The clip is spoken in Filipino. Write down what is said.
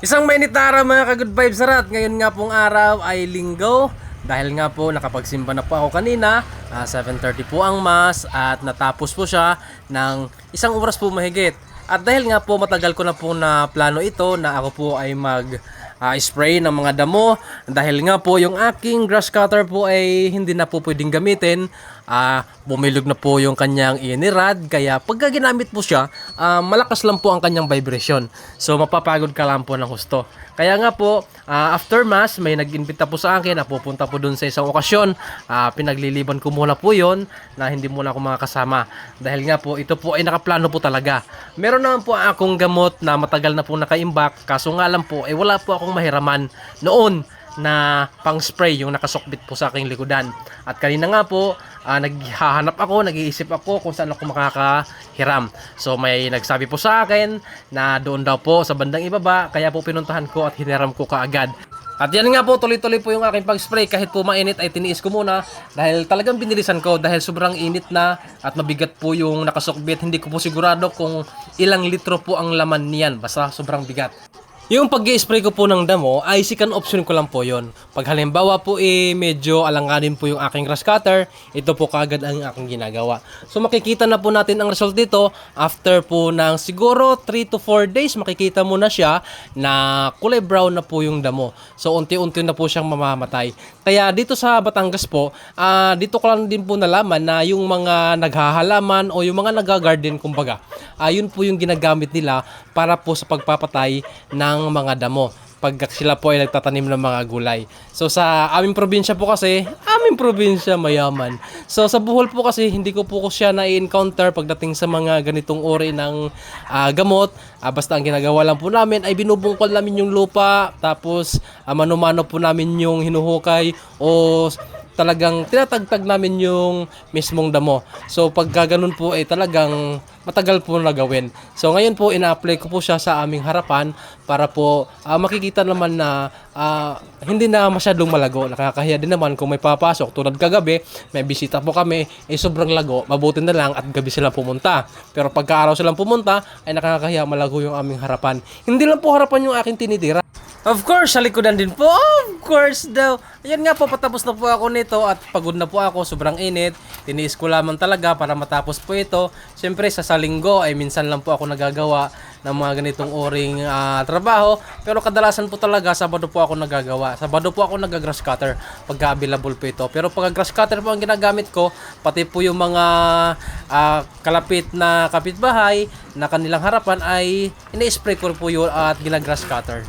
Isang mainit na araw mga ka-good vibes sarat. Ngayon nga pong araw ay linggo. Dahil nga po nakapagsimba na po ako kanina, ah, 7.30 po ang mas at natapos po siya ng isang oras po mahigit. At dahil nga po matagal ko na po na plano ito na ako po ay mag ah, spray ng mga damo dahil nga po yung aking grass cutter po ay hindi na po pwedeng gamitin ah bumilog na po yung kanyang inirad kaya pagka ginamit po siya ah, malakas lang po ang kanyang vibration. So mapapagod ka lang po ng husto kaya nga po ah, after mass may nag-invita po sa akin na pupunta po dun sa isang okasyon. Ah, pinagliliban ko muna po yon na hindi muna ako makakasama. Dahil nga po ito po ay nakaplano po talaga. Meron naman po akong gamot na matagal na po nakaimbak. Kaso nga lang po ay wala po akong mahiraman noon na pang spray yung nakasokbit po sa aking likodan. At kanina nga po, ah, naghahanap ako, nag-iisip ako kung saan ako makakahiram. So may nagsabi po sa akin na doon daw po sa bandang ibaba, kaya po pinuntahan ko at hiniram ko kaagad. At yan nga po, tuloy-tuloy po yung aking pag-spray kahit po mainit ay tiniis ko muna dahil talagang binilisan ko dahil sobrang init na at mabigat po yung nakasukbit. Hindi ko po sigurado kung ilang litro po ang laman niyan basta sobrang bigat. Yung pag spray ko po ng damo ay second option ko lang po yon. Pag halimbawa po eh medyo alanganin po yung aking grass cutter, ito po kagad ang aking ginagawa. So makikita na po natin ang result dito after po ng siguro 3 to 4 days makikita mo na siya na kulay brown na po yung damo. So unti-unti na po siyang mamamatay. Kaya dito sa Batangas po, ah, dito ko lang din po nalaman na yung mga naghahalaman o yung mga nagagarden kumbaga, ayun po yung ginagamit nila para po sa pagpapatay ng mga damo pag sila po ay nagtatanim ng mga gulay. So sa aming probinsya po kasi, aming probinsya mayaman. So sa Bohol po kasi hindi ko po ko siya na-encounter pagdating sa mga ganitong uri ng ah, gamot. Ah, basta ang ginagawa lang po namin ay binubungkol namin yung lupa tapos ah, mano-mano po namin yung hinuhukay o talagang tinatagtag namin yung mismong damo. So pag ganun po ay talagang matagal po na gawin. So ngayon po ina-apply ko po siya sa aming harapan para po ah, makikita naman na ah, hindi na masyadong malago. Nakakahiya din naman kung may papasok tulad kagabi, may bisita po kami, eh sobrang lago, mabuti na lang at gabi sila pumunta. Pero pagka araw silang pumunta, ay nakakahiya malago yung aming harapan. Hindi lang po harapan yung aking tinitira. Of course, sa likodan din po. Of course daw. Ayan nga po, patapos na po ako nito at pagod na po ako. Sobrang init. Tiniis ko lamang talaga para matapos po ito. Siyempre, sa salinggo ay minsan lang po ako nagagawa ng mga ganitong oring ah, trabaho. Pero kadalasan po talaga, Sabado po ako nagagawa. Sabado po ako nag-grass cutter pagka available po ito. Pero pag grass cutter po ang ginagamit ko, pati po yung mga ah, kalapit na kapitbahay na kanilang harapan ay ini-spray ko po yun at ginagrass cutter.